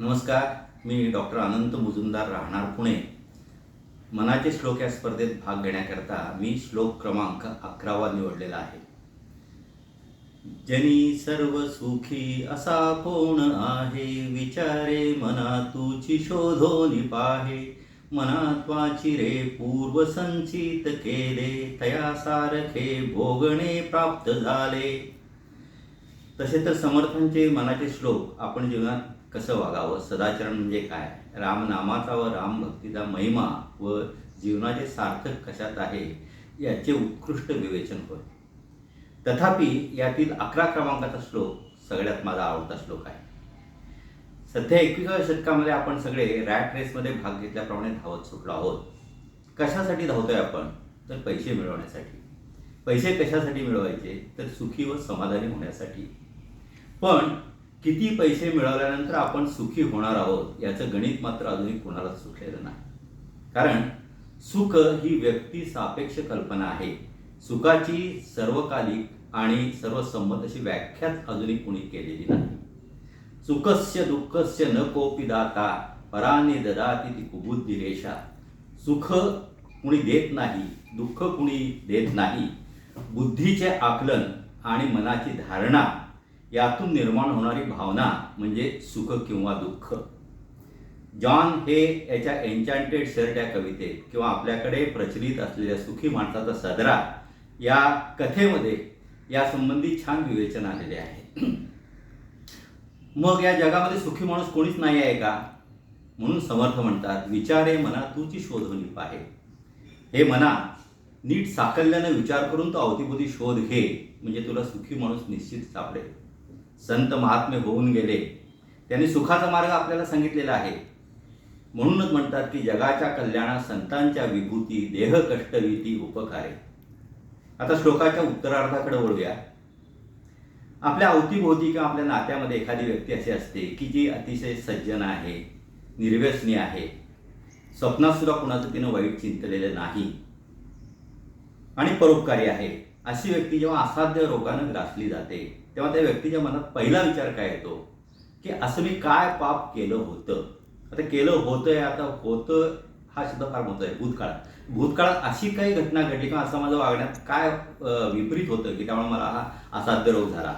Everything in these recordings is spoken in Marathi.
नमस्कार मी डॉक्टर अनंत मुजुमदार राहणार पुणे. मनाचे श्लोक या स्पर्धेत भाग घेण्याकरता मी श्लोक क्रमांक अकरावा निवडलेला आहे. जनी सर्व सुखी असा कोण आहे? विचारे मना तुची शोधो निपाहे मनात्वाची रे पूर्व संचित केले. तया सारखे भोगणे प्राप्त झाले. तसे तर समर्थांचे मनाचे श्लोक आपण जीवनात कसं वागावं? सदाचरण म्हणजे काय? रामनामाचा व रामभक्तीचा महिमा व जीवनाचे सार्थक कशात आहे? याचे उत्कृष्ट विवेचन होय. तथापि यातील अकरा क्रमांकाचा श्लोक सगळ्यात माझा आवडता श्लोक आहे. सध्या एकविसाव्या शतकामध्ये आपण सगळे रॅट रेसमध्ये भाग घेतल्याप्रमाणे धावत सुटलो आहोत. कशासाठी धावतोय आपण? तर पैसे मिळवण्यासाठी. पैसे कशासाठी मिळवायचे? तर सुखी व समाधानी होण्यासाठी. पण किती पैसे मिळवल्यानंतर आपण सुखी होणार आहोत याचं गणित मात्र अजूनही कोणालाच सुटलेलं नाही. कारण सुख ही व्यक्ती सापेक्ष कल्पना आहे. सुखाची सर्वकालिक आणि सर्वसंमत अशी व्याख्याच अजूनही कुणी केलेली नाही. सुखस्य दुःखस्य न कोपी दाता पराने ददाती ती कुबुद्धी रेषा सुख कुणी देत नाही दुःख कुणी देत नाही. बुद्धीचे आकलन आणि मनाची धारणा यातून निर्माण होणारी भावना म्हणजे सुख किंवा दुःख. जॉन हे याच्या एन्चांटेड शर्ट या कवितेत किंवा आपल्याकडे प्रचलित असलेल्या सुखी माणसाचा सदरा या कथेमध्ये या संबंधी छान विवेचन आलेले आहे. मग या जगामध्ये सुखी माणूस कोणीच नाही आहे का? म्हणून समर्थ म्हणतात विचारे मना तुची शोधून पाहे. हे मना नीट साकल्यानं विचार करून तो अवतीभोवती शोध घे म्हणजे तुला सुखी माणूस निश्चित सापडेल. संत महात्मे होऊन गेले. त्यांनी सुखाचा मार्ग आपल्याला सांगितलेला आहे. म्हणूनच म्हणतात की जगाच्या कल्याणात संतांच्या विभूती देह कष्टविती उपकारे. आता श्लोकाच्या उत्तरार्धाकडे वळूया. आपल्या अवतीभोवती किंवा आपल्या नात्यामध्ये एखादी व्यक्ती अशी असते की जी अतिशय सज्जन आहे निर्व्यसनी आहे. स्वप्नात सुद्धा कुणाचं तिनं वाईट चिंतलेलं नाही. आणि परोपकारी आहे. अशी व्यक्ती जेव्हा असाध्य रोगानं ग्रासली जाते तेव्हा त्या व्यक्तीच्या मनात पहिला विचार काय येतो? की असं मी काय पाप केलं होतं? आता केलं होतं आता होतं हा शब्द फार मोठा आहे. भूतकाळात. भूतकाळात अशी काही घटना घडली किंवा असं माझं वागण्यात काय विपरीत होतं की त्यामुळे मला हा असाध्य रोग झाला?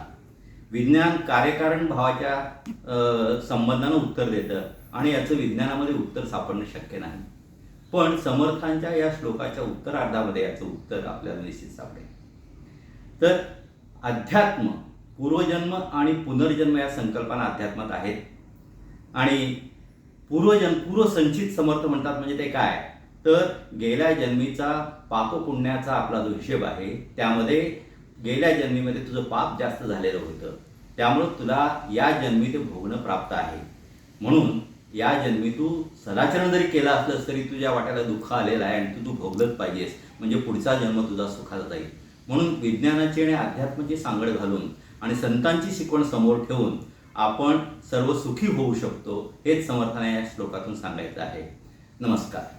विज्ञान कार्यकारण भावाच्या अं, संबंधानं उत्तर देतं आणि याचं विज्ञानामध्ये उत्तर सापडणं शक्य नाही. पण समर्थांच्या या श्लोकाच्या उत्तरार्धामध्ये याचं उत्तर आपल्याला निश्चित सापडेल. तर अध्यात्म पूर्वजन्म आणि पुनर्जन्म या संकल्पना अध्यात्मात आहेत. आणि पूर्वजन्म पूर्वसंचित समर्थ म्हणतात म्हणजे ते काय? तर गेल्या जन्मीचा पापपुण्याचा आपला जो हिशेब आहे त्यामध्ये गेल्या जन्मीमध्ये तुझं पाप जास्त झालेलं होतं. त्यामुळं तुला या जन्मी ते भोगणं प्राप्त आहे. म्हणून या जन्मी तू सदाचरण जरी केलं असलंस तरी तुझ्या वाट्याला दुःख आलेलं आहे आणि तू तू भोगलंच पाहिजेस. म्हणजे पुढचा जन्म तुझा सुखाचा जाईल. म्हणून विज्ञानाची आणि अध्यात्माची सांगड घालून आणि संतांची शिकवण समोर ठेवून आपण सर्व सुखी होऊ शकतो हेच समर्थाने या श्लोकातून सांगायचं आहे. नमस्कार.